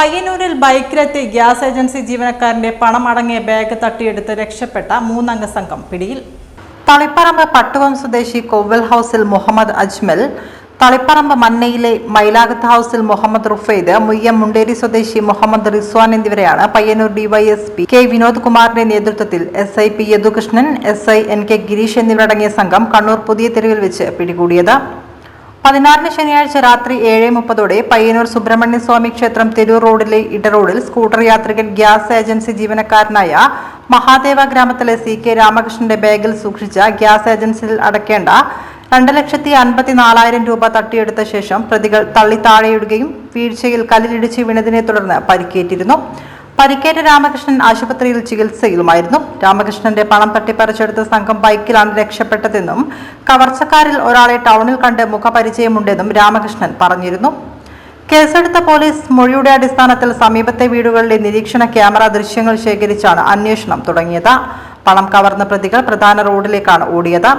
പയ്യന്നൂരിൽ ബൈക്കിലെത്തി gas agency ജീവനക്കാരന്റെ പണം അടങ്ങിയ ബാഗ് തട്ടിയെടുത്ത് രക്ഷപ്പെട്ട മൂന്നംഗ സംഘം പിടിയിൽ. തളിപ്പറമ്പ് പട്ടുവം സ്വദേശി കോവൽ ഹൗസിൽ മുഹമ്മദ് അജ്മൽ തളിപ്പറമ്പ് മന്നയിലെ മൈലാഗത്ത് ഹൌസിൽ മുഹമ്മദ് റുഫൈദ് മുയ്യം മുണ്ടേരി സ്വദേശി മുഹമ്മദ് റിസ്വാൻ എന്നിവരെയാണ് പയ്യന്നൂർ ഡിവൈഎസ്പി കെ വിനോദ് കുമാറിന്റെ നേതൃത്വത്തിൽ S I P Yadukrishnan S I N K Gireesh എന്നിവരടങ്ങിയ സംഘം കണ്ണൂർ പുതിയ തെരുവിൽ വെച്ച് പിടികൂടിയത്. പതിനാറിന് ശനിയാഴ്ച രാത്രി ഏഴ് മുപ്പതോടെ പയ്യന്നൂർ സുബ്രഹ്മണ്യസ്വാമി ക്ഷേത്രം തെരൂർ റോഡിലെ ഇടറോഡിൽ സ്കൂട്ടർ യാത്രികൻ ഗ്യാസ് ഏജൻസി ജീവനക്കാരനായ മഹാദേവ ഗ്രാമത്തിലെ സി കെ രാമകൃഷ്ണന്റെ ബാഗിൽ സൂക്ഷിച്ച ഗ്യാസ് ഏജൻസിയിൽ അടയ്ക്കേണ്ട രണ്ട് ലക്ഷത്തി അൻപത്തി നാലായിരം രൂപ തട്ടിയെടുത്ത ശേഷം പ്രതികൾ തള്ളി താഴെയിടുകയും വീഴ്ചയിൽ കല്ലിലിടിച്ച് വീണതിനെ തുടർന്ന് പരിക്കേറ്റിരുന്നു. പരിക്കേറ്റ രാമകൃഷ്ണൻ ആശുപത്രിയിൽ ചികിത്സയിലുമായിരുന്നു. രാമകൃഷ്ണന്റെ പണം തട്ടിപ്പറിച്ചെടുത്ത സംഘം ബൈക്കിലാണ് രക്ഷപ്പെട്ടതെന്നും കവർച്ചക്കാരിൽ ഒരാളെ ടൗണിൽ കണ്ട് മുഖപരിചയമുണ്ടെന്നും രാമകൃഷ്ണൻ പറഞ്ഞിരുന്നു. കേസെടുത്ത പോലീസ് മൊഴിയുടെ അടിസ്ഥാനത്തിൽ സമീപത്തെ വീടുകളിലെ നിരീക്ഷണ ക്യാമറ ദൃശ്യങ്ങൾ ശേഖരിച്ചാണ് അന്വേഷണം തുടങ്ങിയത്. പണം കവർന്ന പ്രതികൾ പ്രധാന റോഡിലേക്കാണ് ഓടിയത്.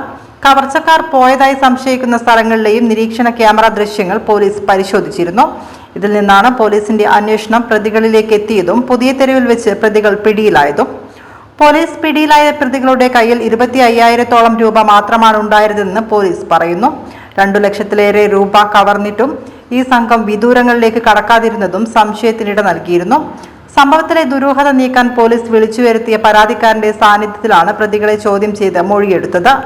കവർച്ചക്കാർ പോയതായി സംശയിക്കുന്ന സ്ഥലങ്ങളിലെയും നിരീക്ഷണ ക്യാമറ ദൃശ്യങ്ങൾ പോലീസ് പരിശോധിച്ചിരുന്നു. ഇതിൽ നിന്നാണ് പോലീസിന്റെ അന്വേഷണം പ്രതികളിലേക്ക് എത്തിയതും പുതിയ തെരുവിൽ വെച്ച് പ്രതികൾ പിടിയിലായതും. പോലീസ് പിടിയിലായ പ്രതികളുടെ കയ്യിൽ ഇരുപത്തി അയ്യായിരത്തോളം രൂപ മാത്രമാണ് ഉണ്ടായിരുന്നതെന്ന് പോലീസ് പറയുന്നു. രണ്ടു ലക്ഷത്തിലേറെ രൂപ കവർന്നിട്ടും ഈ സംഘം വിദൂരങ്ങളിലേക്ക് കടക്കാതിരുന്നതും സംശയത്തിനിട നൽകിയിരുന്നു. സംഭവത്തിലെ ദുരൂഹത നീക്കാൻ പോലീസ് വിളിച്ചു വരുത്തിയ പരാതിക്കാരന്റെ സാന്നിധ്യത്തിലാണ് പ്രതികളെ ചോദ്യം ചെയ്ത് മൊഴിയെടുത്തത്.